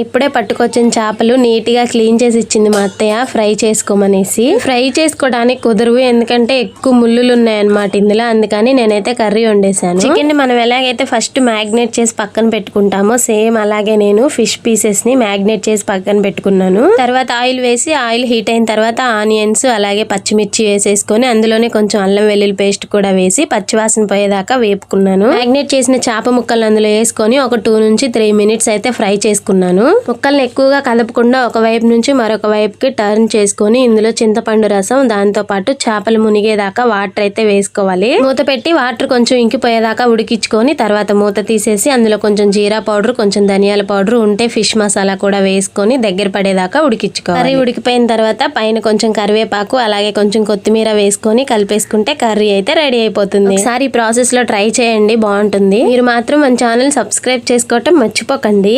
ఇప్పుడే పట్టుకొచ్చిన చేపలు నీట్గా క్లీన్ చేసి ఇచ్చింది మా అత్తయ్య. ఫ్రై చేసుకోమనేసి. ఫ్రై చేసుకోవడానికి కుదరవు ఎందుకంటే ఎక్కువ ముళ్ళులు ఉన్నాయన్నమాట ఇందులో. అందుకని నేనైతే కర్రీ వండేసాను చికెన్ని మనం ఎలాగైతే ఫస్ట్ మ్యాగ్నేట్ చేసి పక్కన పెట్టుకుంటామో సేమ్ అలాగే నేను ఫిష్ పీసెస్ని మ్యాగ్నేట్ చేసి పక్కన పెట్టుకున్నాను. తర్వాత ఆయిల్ వేసి ఆయిల్ హీట్ అయిన తర్వాత ఆనియన్స్ అలాగే పచ్చిమిర్చి వేసేసుకొని అందులోనే కొంచెం అల్లం వెల్లుల్లి పేస్ట్ కూడా వేసి పచ్చివాసన పోయేదాకా వేపుకున్నాను. మ్యాగ్నేట్ చేసిన చేప ముక్కలు అందులో వేసుకొని ఒక టూ నుంచి త్రీ మినిట్స్ అయితే ఫ్రై చేసుకున్నాను. ముక్కల్ని ఎక్కువగా కలపకుండా ఒక వైపు నుంచి మరొక వైపుకి టర్న్ చేసుకొని ఇందులో చింతపండు రసం దాంతో పాటు చేపలు మునిగేదాకా వాటర్ అయితే వేసుకోవాలి. మూత పెట్టి వాటర్ కొంచెం ఇంకిపోయేదాకా ఉడికించుకొని తర్వాత మూత తీసేసి అందులో కొంచెం జీరా పౌడర్ కొంచెం ధనియాల పౌడర్ ఉంటే ఫిష్ మసాలా కూడా వేసుకొని దగ్గర పడేదాకా ఉడికించుకోవాలి. కర్రీ ఉడికిపోయిన తర్వాత పైన కొంచెం కరివేపాకు అలాగే కొంచెం కొత్తిమీర వేసుకొని కలిపేసుకుంటే కర్రీ అయితే రెడీ అయిపోతుంది. ఒకసారి ప్రాసెస్లో ట్రై చేయండి బాగుంటుంది. మీరు మాత్రం మన ఛానల్ సబ్స్క్రైబ్ చేసుకోవటం మర్చిపోకండి.